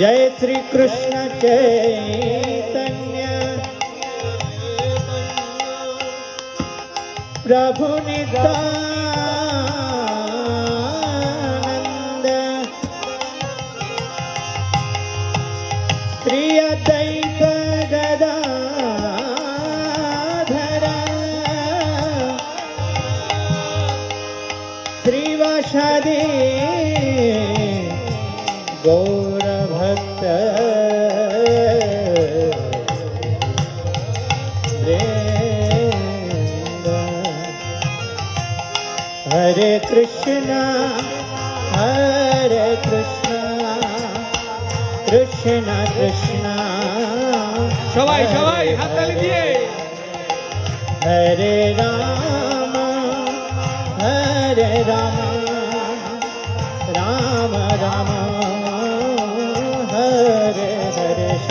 જય શ્રી કૃષ્ણ ચૈતન્ય. પ્રભુ નિતા गौरभक्त वृंद। हरे कृष्णा हरे कृष्णा कृष्ण कृष्णा সবাই সবাই হাততালি দিয়ে हरे राम हरे राम রাম রাম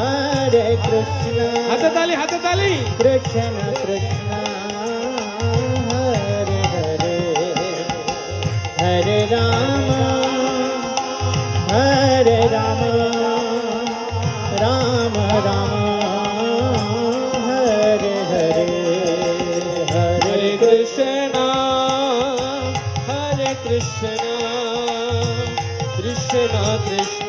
হরে কৃষ্ণ হাতে তালি হাতে তালি। কৃষ্ণ কৃষ্ণ হরে হরে হরে রাম হরে রাম রাম রাম হরে হরে হরে কৃষ্ণ হরে কৃষ্ণ কৃষ্ণ কৃষ্ণ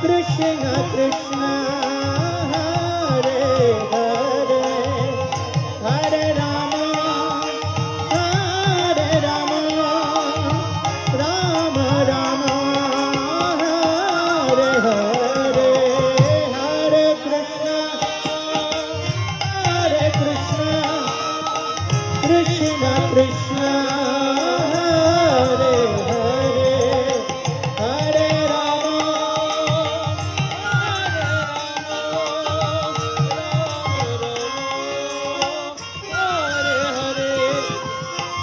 কৃষ্ণ কৃষ্ণ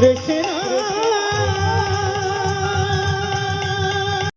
কৃষ্ণ।